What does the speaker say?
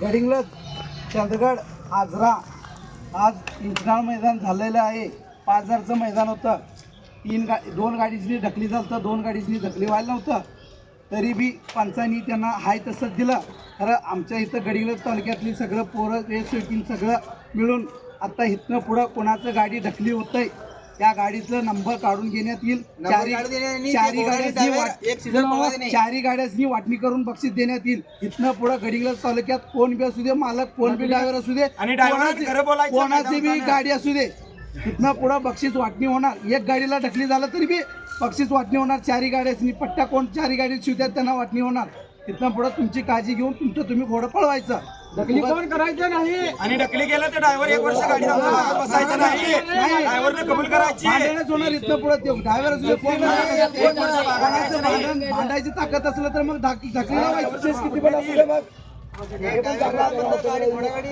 गडिंग्लज चंदगड आजरा. आज इंटरनल मैदान झालेलं आहे. पाच हजारचं मैदान होतं. तीन गा दोन गाडीची ढकली झालं होतं दोन गाडीची ढकली व्हायला नव्हतं. तरी बी पंचांनी त्यांना हाय तसंच दिलं. खरं आमच्या इथं गडिंग्लज तालुक्यातली सगळं पोरं शेतीन सगळं मिळून आता इथनं पुढं कोणाचं गाडी ढकली होतंय त्या गाडीतलं नंबर काढून घेण्यात येईल चारी काढून चारी. ते गाड्यांनी घोड्याने वाट- एक सीझन पळवायचे नाही. चारी गाड्यांनी वाटणी करून बक्षीस देण्यात येईल इथनं पुढे गडिंग्लज तालुक्यात कोण बी असू दे मालक कोण बी ड्रायव्हर असू दे आणि driver कोणाची- खरं बोलायचं कोणाची बी मैदानात. गाडी असू दे इथनं पुढं बक्षीस वाटणी होणार एक गाडीला ढकली झालं तरी बी बक्षीस वाटणी होणार चारी गाड्यांनी पट्ट्या कोण चारी गाडी शिवत्यात त्यांना वाटणी होणार इथनं पुढं तुमची काळजी घेऊन तुमचं तुम्ही घोडं पळवायचं ढकली कोण करायचं नाही आणि ढकली गेलं तर ड्रायव्हर एक वर्ष गाडी बसायचं नाही ड्रायव्हरने कबूल करायची भांडणच होणार इथनं पुढे ते ड्रायव्हर कोण भांडण भांडायची ताकद असलं तर मग ढक- ढकली लावायची किती पण असू दे मग गाडी घोडागाडी